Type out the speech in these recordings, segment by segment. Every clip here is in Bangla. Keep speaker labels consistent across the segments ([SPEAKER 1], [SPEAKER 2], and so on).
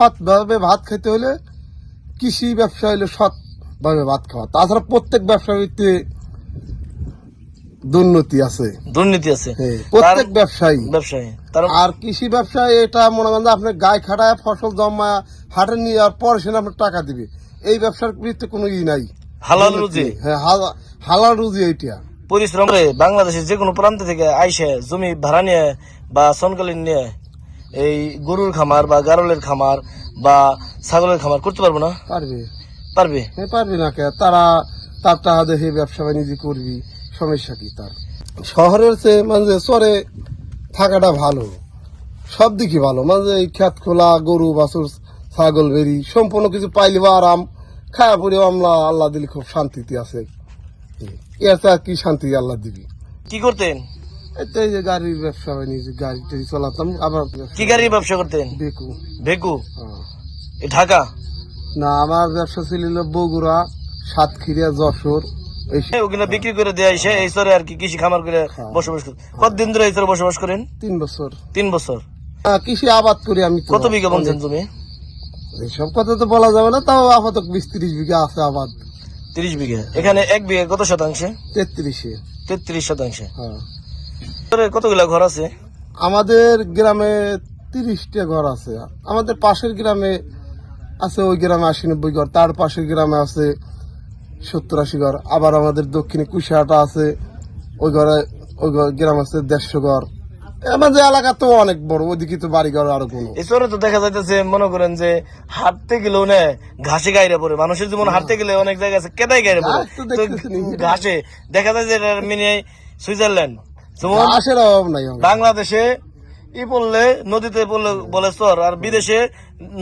[SPEAKER 1] সৎভাবে ভাত খেতে হলে কৃষি ব্যবসা হলে সৎভাবে ভাত খাওয়া। তাছাড়া প্রত্যেক ব্যবসা ভিত্তি দুর্নীতি আছে।
[SPEAKER 2] দুর্নীতি আছে।
[SPEAKER 1] হ্যাঁ, প্রত্যেক ব্যবসায়ী।
[SPEAKER 2] ব্যবসায়ী।
[SPEAKER 1] আর কৃষি ব্যবসায় এটা মনে করেন যে আপনার গায়ে খাটায় ফসল জমা হাটে নিয়ে আর পরে সেখানে আপনার টাকা দিবে। এই ব্যবসার বিরুদ্ধে কোনো ই নাই।
[SPEAKER 2] হালাল রুজি।
[SPEAKER 1] হ্যাঁ হালাল রুজি এইটা।
[SPEAKER 2] পরিশ্রম বাংলাদেশের যে কোনো প্রান্ত থেকে আইসে জমি ভাড়া নিয়ে বা সনকালীন নিয়ে এই গরুর খামার বা গারলের খামার বা ছাগলের খামার করতে পারব না?
[SPEAKER 1] পারবে।
[SPEAKER 2] পারবে?
[SPEAKER 1] হ্যাঁ পারবি না কে? তারা তার টাকা দেখে ব্যবসা বাণিজ্য করবি সমস্যা কি তার? শহরের চেয়ে মানে চরে থাকাটা ভালো সব দিকে ভালো। মানে এই খেত খোলা গরু বাছুর ছাগল বেরি সম্পূর্ণ কিছু পাইলে বা আরাম খায়া পরে আমরা আল্লাহ দিলে খুব শান্তিতে আছে। এর আর কি শান্তি আল্লাহ দিবি?
[SPEAKER 2] কি করতেন?
[SPEAKER 1] এতে যে গাড়ির ব্যবসা বাণিজ্য গাড়ি টাড়ি চালাতাম আবার
[SPEAKER 2] কি গাড়ির ব্যবসা করতেন?
[SPEAKER 1] বেকু। হ্যাঁ।
[SPEAKER 2] এ ঢাকা?
[SPEAKER 1] না আমার ব্যবসা ছিল বগুড়া সাতক্ষীরা যশোর
[SPEAKER 2] ওগুলো বিক্রি করে দেয় এই আর কি কৃষি খামার করে
[SPEAKER 1] হ্যাঁ।
[SPEAKER 2] বসবাস করেন কতদিন ধরে এই বসবাস করেন?
[SPEAKER 1] তিন বছর।
[SPEAKER 2] তিন বছর।
[SPEAKER 1] হ্যাঁ, কৃষি আবাদ করি আমি
[SPEAKER 2] কত বিঘা বলছেন তুমি?
[SPEAKER 1] এইসব কথা তো বলা যাবে না তাও আপাতত বিশ ত্রিশ বিঘা আছে আবাদ।
[SPEAKER 2] তিরিশ বিঘা। এখানে এক বিঘা কত শতাংশে?
[SPEAKER 1] তেত্রিশে।
[SPEAKER 2] তেত্রিশ শতাংশে।
[SPEAKER 1] হ্যাঁ।
[SPEAKER 2] কতগুলা ঘর আছে?
[SPEAKER 1] আমাদের গ্রামে তিরিশটা ঘর আছে। আমাদের পাশের গ্রামে আছে ওই গ্রামে আশি নব্বই ঘর তার পাশের গ্রামে আছে সত্তর আশি ঘর। আবার আমাদের দক্ষিণে কুশিয়াটা আছে ওই ঘরে ওই গ্রাম আছে দেড়শো ঘর। আমাদের এলাকা তো অনেক বড় ওইদিকে তো বাড়ি ঘর আরও কোনো।
[SPEAKER 2] চরে তো দেখা যাইতেছে মনে করেন যে হাঁটতে গেলেও না ঘাসে গাইরে পড়ে। মানুষের জীবন হাঁটতে গেলে অনেক জায়গা আছে কেদাই গাইরে পড়ে।
[SPEAKER 1] ঘাস
[SPEAKER 2] দেখা যায় যে মিনি সুইজারল্যান্ড।
[SPEAKER 1] ঘাসের অভাব নাই
[SPEAKER 2] বাংলাদেশে ই পড়লে নদীতে পড়লে বলে চর আর বিদেশে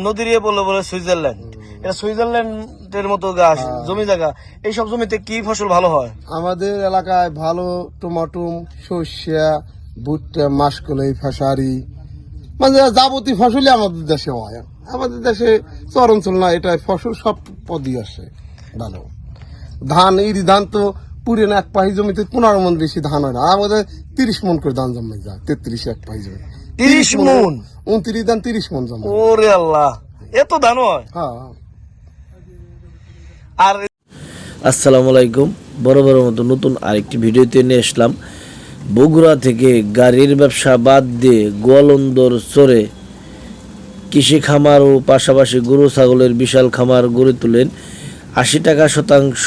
[SPEAKER 2] নদী দিয়ে পড়লে বলে সুইজারল্যান্ড। এটা সুইজারল্যান্ডের মতো গাছ
[SPEAKER 1] হ্যাঁ।
[SPEAKER 2] জমি জায়গা এইসব জমিতে কি ফসল ভালো হয়?
[SPEAKER 1] আমাদের এলাকায় ভালো টমাটুম সর্ষা ভুট্টা মাসকলাই ফেসারি মানে যাবতীয় ফসলই আমাদের দেশে হয়। আমাদের দেশে চর অঞ্চল না এটা ফসল সব পদই আসে। ভালো। ধান ইরি ধান তো পুরে না এক পাহি জমিতে পনেরো মন বেশি ধান হয় না। আমাদের তিরিশ মন করে ধান জমে যায় তেত্রিশ এক পাহি জমি।
[SPEAKER 2] তিরিশ মন
[SPEAKER 1] উনত্রিশ ধান তিরিশ মন জমে
[SPEAKER 2] ওরে আল্লাহ এত ধান হয়।
[SPEAKER 1] হ্যাঁ।
[SPEAKER 2] আর
[SPEAKER 3] আসসালামু আলাইকুম বড় বড় মতো নতুন আরেকটি ভিডিওতে নিয়ে আসলাম। বগুড়া থেকে গাড়ির ব্যবসা বাদ দিয়ে গোয়ালন্দর চরে কৃষি খামার ও পাশাপাশি গরু ছাগলের বিশাল খামার গড়ে তোলেন আশি টাকা শতাংশ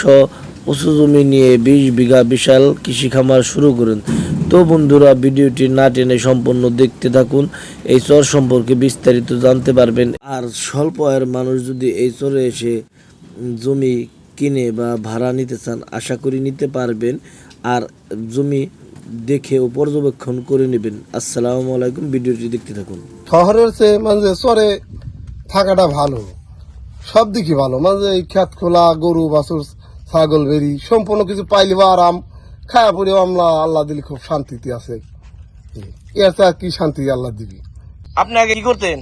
[SPEAKER 3] উঁচু জমি নিয়ে বিশ বিঘা বিশাল কৃষি খামার শুরু করেন। তো বন্ধুরা, ভিডিওটি না টেনে সম্পূর্ণ দেখতে থাকুন। এই চর সম্পর্কে বিস্তারিত জানতে পারবেন। আর স্বল্প আয়ের মানুষ যদি এই চরে এসে জমি কিনে বা ভাড়া নিতে চান, আশা করি নিতে পারবেন। আর জমি দেখে ও পর্যবেক্ষণ করে নেবেন। আসসালামু আলাইকুম, ভিডিওটি দেখতে থাকুন।
[SPEAKER 1] শহরের চেয়ে মানে চরে থাকাটা ভালো। সব দিকে ভালো। মানে এই খেত খোলা, গরু, বাছুর ছাগল বেরি সম্পূর্ণ কিছু পাইলে বা আরাম খায়া পরে আমরা আল্লাহ দিলে খুব শান্তিতে আছে। এর আর কি শান্তি আল্লাহ দিবি?
[SPEAKER 2] আপনি আগে কি করতেন?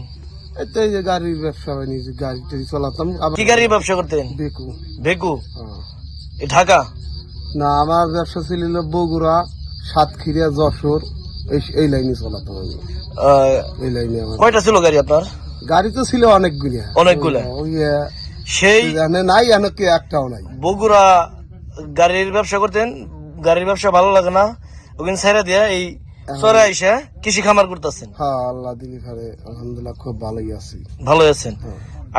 [SPEAKER 1] এই যে গাড়ির ব্যবসা বাণিজ্য গাড়ি টাড়ি চালাতাম। আবার
[SPEAKER 2] কি গাড়ির ব্যবসা করতেন?
[SPEAKER 1] বেকু।
[SPEAKER 2] ভেকু
[SPEAKER 1] হ্যাঁ।
[SPEAKER 2] ঢাকা?
[SPEAKER 1] না আমার ব্যবসা ছিল বগুড়া সাতক্ষীরা যশোর এই এই লাইনে চালাতাম আমি। এই লাইনে আমার।
[SPEAKER 2] কয়টা ছিল গাড়ি আপনার?
[SPEAKER 1] গাড়ি তো ছিল অনেকগুলি।
[SPEAKER 2] অনেকগুলা।
[SPEAKER 1] ওই
[SPEAKER 2] সেই
[SPEAKER 1] নাই এনে একটাও নাই।
[SPEAKER 2] বগুড়া গাড়ির ব্যবসা করতেন গাড়ির ব্যবসা ভালো লাগে না। ওখানে ছেড়ে দিয়ে এই চরে আইসা কৃষি খামার করতেছেন।
[SPEAKER 1] হ্যাঁ আল্লাহ দিলি ফারে আলহামদুলিল্লাহ খুব ভালোই আছি।
[SPEAKER 2] ভালো আছেন।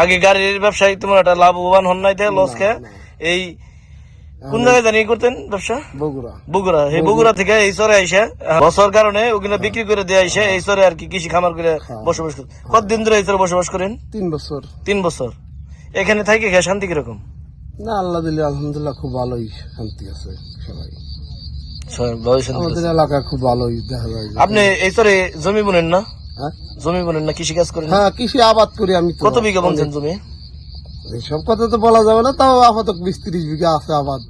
[SPEAKER 2] আগে গাড়ির ব্যবসায় তোমার একটা লাভবান হন নাই তাই লস খেয়ে। এই কোন জায়গায় জানি করতেন ব্যবসা?
[SPEAKER 1] বগুড়া।
[SPEAKER 2] বগুড়া। এই বগুড়া। থেকে এই চরে আইসা বছর কারণে ওগুলো বিক্রি করে দিয়ে আইসা এই চরে আর কি কৃষি খামার করে বসবাস করেন কতদিন ধরে এই চরে বসবাস করেন?
[SPEAKER 1] তিন বছর।
[SPEAKER 2] তিন বছর। এখানে থাকি খেয়ে শান্তি কীরকম?
[SPEAKER 1] না আল্লাহ দিলি আলহামদুলিল্লাহ খুব ভালোই শান্তি আছে সবাই। আমাদের এলাকা খুব ভালোই দেখা যায়
[SPEAKER 2] আপনি এই চরে জমি বুনেন না?
[SPEAKER 1] হ্যাঁ?
[SPEAKER 2] জমি বুনেন না কৃষি কাজ করেন
[SPEAKER 1] হ্যাঁ কৃষি আবাদ করি আমি
[SPEAKER 2] কত বিঘা বলছেন জমি?
[SPEAKER 1] এইসব কথা তো বলা যাবে না তাও আপাতত বিশ ত্রিশ বিঘা আছে আবাদ।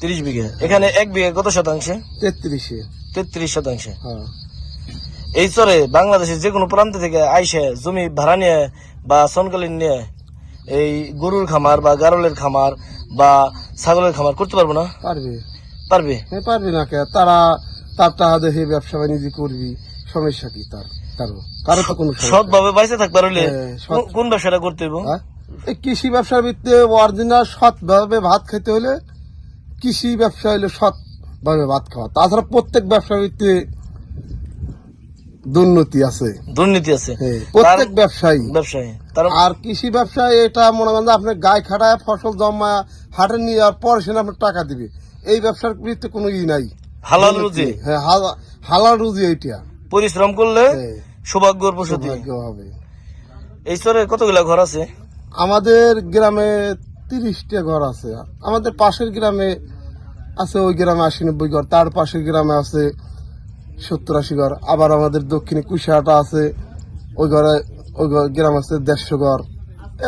[SPEAKER 2] তিরিশ বিঘা। এখানে এক বিঘা কত শতাংশে?
[SPEAKER 1] তেত্রিশে।
[SPEAKER 2] তেত্রিশ শতাংশে।
[SPEAKER 1] হ্যাঁ।
[SPEAKER 2] এই চরে বাংলাদেশের যে কোনো প্রান্ত থেকে আইসে জমি ভাড়া নিয়ে বা সনকালীন নিয়ে এই গরুর খামার বা গারলের খামার বা ছাগলের খামার করতে পারব না?
[SPEAKER 1] পারবে।
[SPEAKER 2] পারবে?
[SPEAKER 1] হ্যাঁ পারবি না কে? তারা তার টাকা দেখে ব্যবসা বাণিজ্য করবি সমস্যা কি তার? কারও কারও তো কোনো সমস্যা
[SPEAKER 2] সৎ ভাবে বাইসে থাকবার হইলে
[SPEAKER 1] হ্যাঁ,
[SPEAKER 2] কোন- ব্যবসাটা করতে হইব?
[SPEAKER 1] হ্যাঁ? এই কৃষি ব্যবসার ভিত্তিতে অরিজিনাল সৎ ভাবে ভাত খেতে হলে কৃষি ব্যবসা হলে সৎ ভাবে ভাত খাওয়া। তাছাড়া প্রত্যেক ব্যবসার ভিত্তিতে দুর্নীতি আছে।
[SPEAKER 2] দুর্নীতি আছে।
[SPEAKER 1] হ্যাঁ, প্রত্যেক ব্যবসায়ী।
[SPEAKER 2] ব্যবসায়ী।
[SPEAKER 1] আর কৃষি ব্যবসায় এটা মনে করেন যে আপনার গায়ে খাটায় ফসল জমা হাটে নিয়ে যাওয়ার পর সেখানে আপনার টাকা দিবে। এই ব্যবসার ভিত্তিতে কোনো ই নাই।
[SPEAKER 2] হালাল রুজি।
[SPEAKER 1] হ্যাঁ হালাল রুজি এইটা।
[SPEAKER 2] পরিশ্রম করলে
[SPEAKER 1] হ্যাঁ,
[SPEAKER 2] সৌভাগ্যর প্রসূতি।
[SPEAKER 1] হবে।
[SPEAKER 2] এই স্তরে কতগুলা ঘর আছে?
[SPEAKER 1] আমাদের গ্রামে তিরিশটা ঘর আছে। আমাদের পাশের গ্রামে আছে ওই গ্রামে আশি নব্বই ঘর। তার পাশের গ্রামে আছে সত্তর আশি ঘর। আবার আমাদের দক্ষিণে কুশিয়াটা আছে। ওই ঘরে ওই গ্রাম আছে দেড়শো ঘর।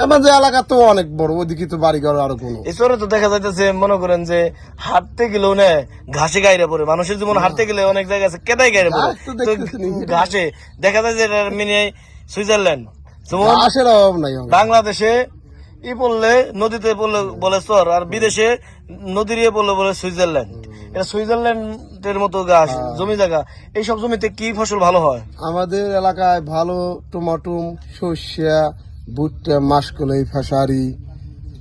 [SPEAKER 1] আমাদের এলাকা তো অনেক বড় ওইদিকে তো বাড়ি ঘর আরও কোনো।
[SPEAKER 2] স্তরে তো দেখা যাইতেছে মনে করেন যে হাঁটতে গেলেও না ঘাসে গাইরে পড়ে। মানুষের জীবন হাঁটতে গেলে অনেক জায়গা আছে কেদাই গাইরে পড়ে।
[SPEAKER 1] ঘাস
[SPEAKER 2] দেখা যায় যে মিনি সুইজারল্যান্ড। যেমন
[SPEAKER 1] ঘাসের অভাব নাই
[SPEAKER 2] বাংলাদেশে ই পড়লে নদীতে পড়লে বলে চর আর বিদেশে নদীর ইয়ে পড়লে বলে সুইজারল্যান্ড। এটা সুইজারল্যান্ডের মতো গাছ
[SPEAKER 1] হ্যাঁ।
[SPEAKER 2] জমি জায়গা। এইসব জমিতে কি ফসল ভালো হয়?
[SPEAKER 1] আমাদের এলাকায় ভালো টমাটুম সর্ষা ভুট্টা মাসকলাই ফেসারি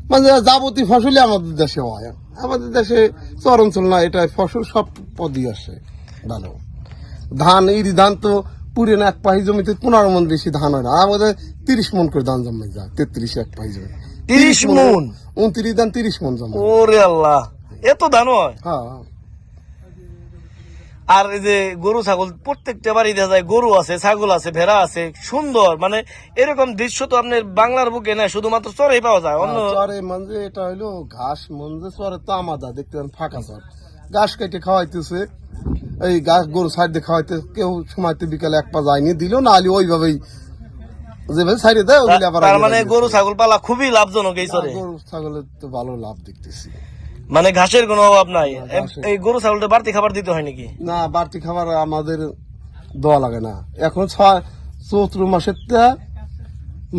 [SPEAKER 1] মানে যাবতীয় ফসলই আমাদের দেশে হয়। আমাদের দেশে চর অঞ্চল না এটা ফসল সব পদই আসে ভালো। ধান ইরি ধান তো পুরে না এক পাহি জমিতে পনেরো মন বেশি ধান হয় না। আমাদের তিরিশ মন করে ধান জমে যায় তেত্রিশ এক পাহি জমি
[SPEAKER 2] 30 মণ?
[SPEAKER 1] উনত্রিশ ধান তিরিশ মন জমে।
[SPEAKER 2] ওরে আল্লাহ এত ধান হয়
[SPEAKER 1] হ্যাঁ।
[SPEAKER 2] আর এই যে গরু ছাগল প্রত্যেকটা বাড়ি দেখা যায় গরু আছে ছাগল আছে ভেড়া আছে সুন্দর। মানে এরকম দৃশ্য তো আপনার বাংলার বুকে না শুধুমাত্র চরেই পাওয়া যায় অন্য
[SPEAKER 1] চরে মঞ্জে এটা হইল ঘাস মঞ্জে চরে তো আমাদা দেখতে ফাঁকা চর। ঘাস কেটে খাওয়াইতেছে এই ঘাস গরু সাইড দিয়ে খাওয়াইতে কেউ সময়তে বিকালে এক পা যায়নি দিল না আলি ওইভাবেই যেভাবে সাইডে দেয় ওগুলি আবার
[SPEAKER 2] তার মানে গরু ছাগল পালা খুবই লাভজনক এই চরে
[SPEAKER 1] গরু ছাগলের তো ভালো লাভ দেখতেছি।
[SPEAKER 2] মানে ঘাসের কোনো অভাব নাই। এই গরু ছাগলটা বাড়তি খাবার দিতে হয় নাকি?
[SPEAKER 1] না বাড়তি খাবার আমাদের দেওয়া লাগে না। এখন ছয় চৌত্র মাসের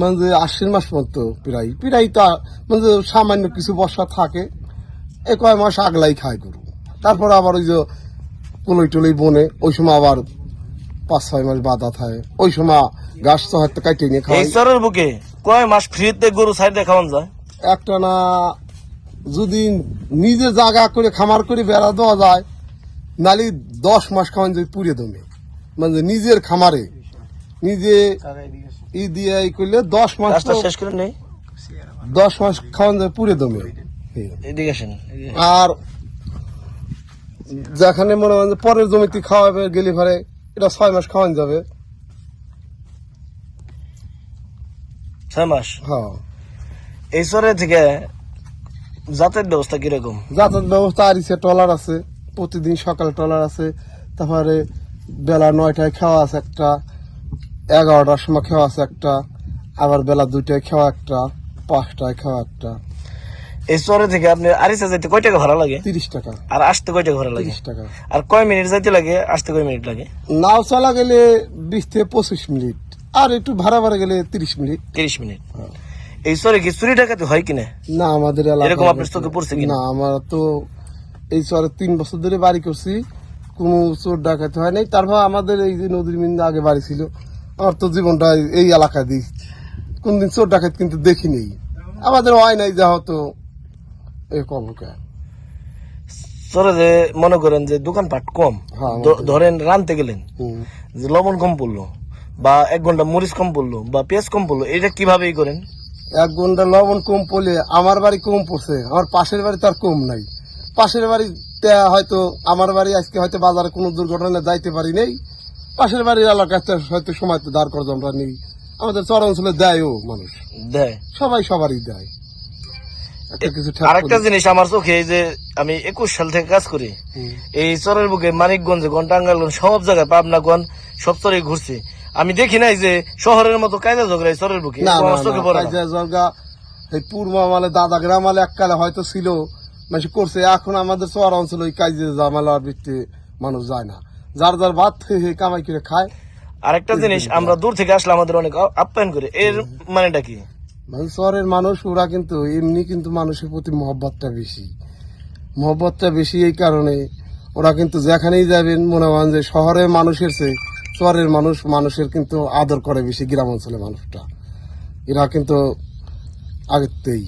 [SPEAKER 1] মানে আশ্বিন মাস পর্যন্ত প্রায়। প্রায় তা মানে সামান্য কিছু বর্ষা থাকে। এ কয় মাস আগলাই খায় গরু। তারপর আবার ওই যে কলই টলই বনে ওই সময় আবার পাঁচ ছয় মাস বাধা থাকে। ওই সময় গাছ তো হয়তো কাটিয়ে নিয়ে
[SPEAKER 2] এই
[SPEAKER 1] খাওয়াই
[SPEAKER 2] বুকে কয় মাস ফ্রিতে গরু সাইডে খাওয়ান যায়?
[SPEAKER 1] একটা না যদি নিজে জায়গা করে খামার করে বেড়া দেওয়া যায় নালি দশ মাস খাওয়ান যায় পুড়ে দমে। মানে নিজের খামারে। নিজে ই দিয়ে করলে দশ মাস
[SPEAKER 2] শেষ করে নেই?
[SPEAKER 1] দশ মাস খাওয়ান যায় পুড়ে দমে।
[SPEAKER 2] আসেন।
[SPEAKER 1] আর যেখানে মনে হয় পরের জমিতে খাওয়াবে গেলে পরে এটা ছয় মাস খাওয়ান যাবে।
[SPEAKER 2] ছয় মাস?
[SPEAKER 1] হ্যাঁ।
[SPEAKER 2] এই চরে থেকে যাতায়াত ব্যবস্থা কীরকম?
[SPEAKER 1] যাতায়াত ব্যবস্থা আর ইসে ট্রলার আছে প্রতিদিন সকালে ট্রলার আছে তারপরে বেলা নয়টায় খাওয়া আছে একটা এগারোটার সময় খাওয়া আছে একটা আবার বেলা দুইটায় খাওয়া একটা পাঁচটায় খাওয়া একটা।
[SPEAKER 2] এই চরে থেকে আপনি আরিসা যাইতে কয় টাকা ভাড়া লাগে?
[SPEAKER 1] তিরিশ টাকা।
[SPEAKER 2] আর আসতে কয় টাকা ভাড়া লাগে?
[SPEAKER 1] তিরিশ টাকা।
[SPEAKER 2] আর কয় মিনিট যাইতে লাগে? আসতে কয় মিনিট লাগে?
[SPEAKER 1] নাও চলা গেলে বিশ থেকে পঁচিশ মিনিট। আর একটু ভাড়া ভাড়া গেলে তিরিশ মিনিট।
[SPEAKER 2] তিরিশ মিনিট। এই চরে কি চুরি ডাকাতি হয় কিনা
[SPEAKER 1] না? আমাদের
[SPEAKER 2] এরকম আপনার চোখে পড়ছে?
[SPEAKER 1] না আমার তো এই চরে তিন বছর ধরে বাড়ি করছি। কোনো চোর ডাকাতি হয় নাই। তারপর আমাদের এই যে নদীর মিন্দে আগে বাড়ি ছিল। আমার তো জীবনটা এই এলাকায় দিই কোনদিন চোর ডাকাত কিন্তু দেখি নেই আমাদের হয় নাই যা হতো।
[SPEAKER 2] যে মনে করেন যে দোকানপাট কম
[SPEAKER 1] হ্যাঁ,
[SPEAKER 2] ধরেন রানতে গেলেন যে লবণ কম পড়ল বা এক ঘণ্টা মরিচ কম পড়ল বা পেঁয়াজ কম পড়ল এটা কীভাবে করেন?
[SPEAKER 1] এক ঘণ্টা লবণ কম পড়লে আমার বাড়ি কম পড়ছে আমার পাশের বাড়ি তার কম নাই। পাশের বাড়িতে হয়তো আমার বাড়ি আজকে হয়তো বাজারে কোনো দুর্ঘটনা যাইতে পারি নেই পাশের বাড়ির এলাকাতে হয়তো সময় তো দাঁড় করতে আমরা নেই। আমাদের চর অঞ্চলে দেয়ও মানুষ।
[SPEAKER 2] দেয়।
[SPEAKER 1] সবাই সবারই দেয়।
[SPEAKER 2] আরেকটা। জিনিস আমার চোখে এই যে আমি একুশ সাল থেকে কাজ করি এই চরের বুকে মানিকগঞ্জে গন সব জায়গায় পাবনাগঞ্জ সব চরে ঘুরছি। আমি দেখি নাই যে শহরের মতো কায়দা ঝগড়া এই চরের বুকে চোখে পড়ে।
[SPEAKER 1] এই আমালে দাদা গ্রামালে এককালে হয়তো ছিল মানে করছে এখন আমাদের চর অঞ্চলে ওই কাজে জামালার ভিত্তি মানুষ যায় না। যার যার ভাত কামাই করে খায়
[SPEAKER 2] আরেকটা জিনিস আমরা দূর থেকে আসলে আমাদের অনেক আপ্যায়ন করে এর মানেটা কি?
[SPEAKER 1] মানে শহরের মানুষ, ওরা কিন্তু এমনি কিন্তু মানুষের প্রতি মহব্বতটা বেশি। মহব্বতটা বেশি এই কারণে ওরা কিন্তু যেখানেই যাবেন, মনে হয় যে শহরের মানুষের চেয়ে চরের মানুষ, মানুষের কিন্তু আদর করে বেশি গ্রাম অঞ্চলের মানুষটা। এরা কিন্তু আগেতেই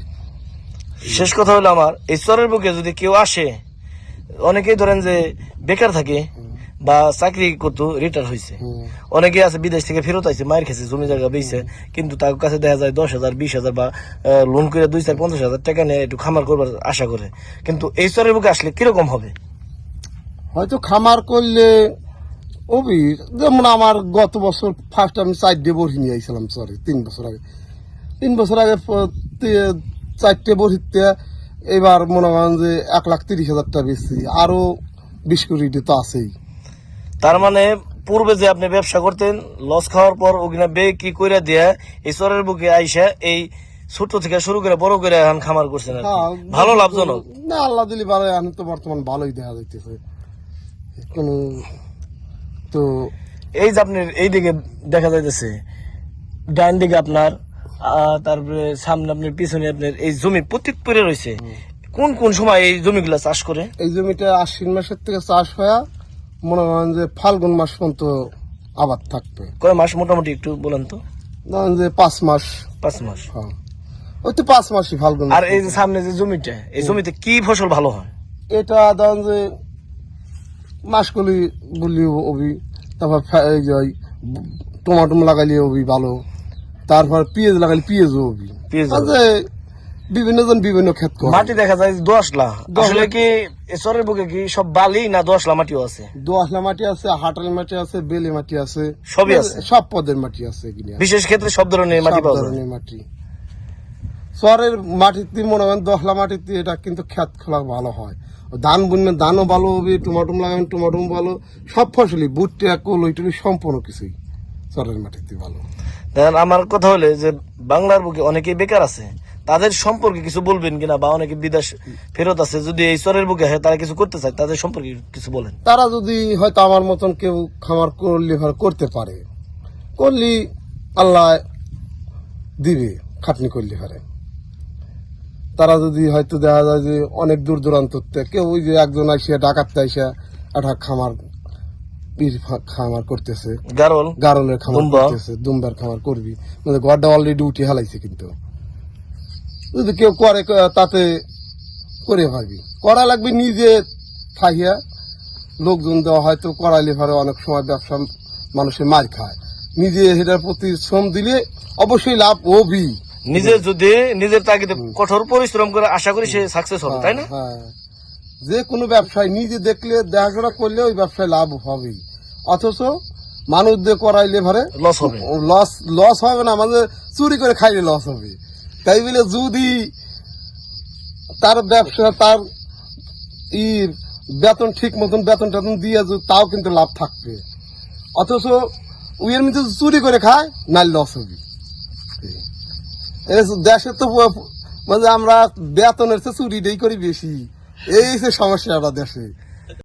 [SPEAKER 2] শেষ কথা হলো আমার, এই চরের বুকে যদি কেউ আসে, অনেকেই ধরেন যে বেকার থাকে বা চাকরি করতো রিটায়ার হয়েছে অনেকে আছে বিদেশ থেকে ফেরত আইছে মায়ের খেছে জমি জায়গা বেচছে কিন্তু তার কাছে দেখা যায় দশ হাজার বিশ হাজার বা লোন করে দুই চার পঞ্চাশ হাজার টাকা নিয়ে একটু খামার করবার আশা করে। কিন্তু এই চরের বুকে আসলে কীরকম হবে?
[SPEAKER 1] হয়তো খামার করলে ওবি যেমন আমার গত বছর ফার্স্ট আমি চারটে বড়ি নিয়ে আইছিলাম সরি তিন বছর আগে। তিন বছর আগে চারটে বড়িতে এবার মনে করেন যে এক লাখ তিরিশ হাজার টাকা বেশি আরও বিশ কোটি তো আছেই।
[SPEAKER 2] তার মানে পূর্বে যে আপনি ব্যবসা করতেন লস খাওয়ার পর ওখানে বে কি কইরা দিয়ে এই চরের বুকে আইসা এই ছোট থেকে শুরু করে বড় করে এখন খামার করছেন।
[SPEAKER 1] হ্যাঁ,
[SPEAKER 2] ভালো লাভজনক।
[SPEAKER 1] না আল্লাহ দিলি ভালো এখন তো বর্তমান ভালোই দেখা যাইতেছে। কোনো তো
[SPEAKER 2] এই যে আপনার এই দিকে দেখা যাইতেছে ডান দিকে আপনার তারপরে সামনে আপনার পিছনে আপনার এই জমি প্রত্যেক পরে রয়েছে। কোন কোন সময় এই জমিগুলা চাষ করে?
[SPEAKER 1] এই জমিটা আশ্বিন মাসের থেকে চাষ হয়ে মনে করেন যে ফাল্গুন মাস পর্যন্ত আবাদ থাকবে।
[SPEAKER 2] কয় মাস মোটামুটি একটু বলেন তো?
[SPEAKER 1] ধরেন যে পাঁচ মাস।
[SPEAKER 2] পাঁচ মাস।
[SPEAKER 1] হ্যাঁ। ওই তো পাঁচ মাসই ফাল্গুন।
[SPEAKER 2] আর এই যে সামনে যে জমিটা এই জমিতে কি ফসল ভালো হয়?
[SPEAKER 1] এটা ধরেন যে মাসকলি বললি ওবি তারপর টমাটো লাগাইলে ওবি ভালো তারপর পেঁয়াজ লাগাইলে পেঁয়াজও ওবি
[SPEAKER 2] পেঁয়াজ
[SPEAKER 1] বিভিন্ন জন বিভিন্ন ক্ষেত্র
[SPEAKER 2] মাটি দেখা যায় দশলা।
[SPEAKER 1] দশলা।
[SPEAKER 2] আসলে কি এই চরের বুকে কি সব বালি না দশলা মাটিও আছে?
[SPEAKER 1] দোয়াশলা মাটি আছে হাটাল মাটি আছে বেলে মাটি আছে।
[SPEAKER 2] সবই আছে।
[SPEAKER 1] সব পদের মাটি আছে
[SPEAKER 2] বিশেষ ক্ষেত্রে সব ধরনের মাটি পাওয়া যায়।
[SPEAKER 1] ধরনের মাটি। চরের মাটিতে মনে দহলা মাটিতে এটা কিন্তু ক্ষেত খোলা ভালো হয়। ধান বুনলে ধানও ভালো হবে টমাটো লাগাবেন টমাটো ভালো। সব ফসলই ভুট্টা কল ওইটুকু সম্পূর্ণ কিছুই চরের মাটিতে ভালো।
[SPEAKER 2] আমার কথা হলে যে বাংলার বুকে অনেকেই বেকার আছে। তাদের সম্পর্কে কিছু বলবেন কিনা বা অনেকে বিদেশ ফেরত আছে যদি এই চরের বুকে হয় তারা কিছু করতে চায় তাদের সম্পর্কে কিছু বলেন।
[SPEAKER 1] তারা যদি হয়তো আমার মতন কেউ খামার করলে করতে পারে করলি আল্লাহ দিবে খাটনি করলে পারে তারা যদি হয়তো দেখা যায় যে অনেক দূর দূরান্ত কেউ ওই যে একজন আইসিয়া ডাকাতে আইসা একটা খামার খামার করতেছে।
[SPEAKER 2] গারল
[SPEAKER 1] গারলের খামার। করতেছে দুম্বার খামার করবি। মানে ঘরটা অলরেডি উঠে হালাইছে কিন্তু। যদি কেউ করে তাতে করে পারবি করা লাগবে নিজে থাকিয়া। লোকজন দেওয়া হয়তো করাইলে ভারে অনেক সময় ব্যবসা মানুষের মার খায়। নিজে সেটার প্রতি শ্রম দিলে অবশ্যই লাভ হবি
[SPEAKER 2] নিজে যদি নিজের তাগিদে কঠোর পরিশ্রম করে আশা করি সে সাকসেস হবে তাই না?
[SPEAKER 1] হ্যাঁ। যে কোনো ব্যবসায় নিজে দেখলে দেখাশোনা করলে ওই ব্যবসায় লাভ হবেই। অথচ মানুষ দিয়ে করাইলে ভারে
[SPEAKER 2] লস হবে।
[SPEAKER 1] লস লস হবে না আমাদের চুরি করে খাইলে লস হবে। তাই বলে যদি তার ব্যবসা, তার ই বেতন ঠিক মতন, বেতন টেতন দিয়ে তাও কিন্তু লাভ থাকবে। অথচ উইয়ের মধ্যে চুরি করে খায় না লস হবে। দেশে তো মানে আমরা বেতনের চেয়ে চুরিটাই করি বেশি। এই সমস্যাটা দেশে।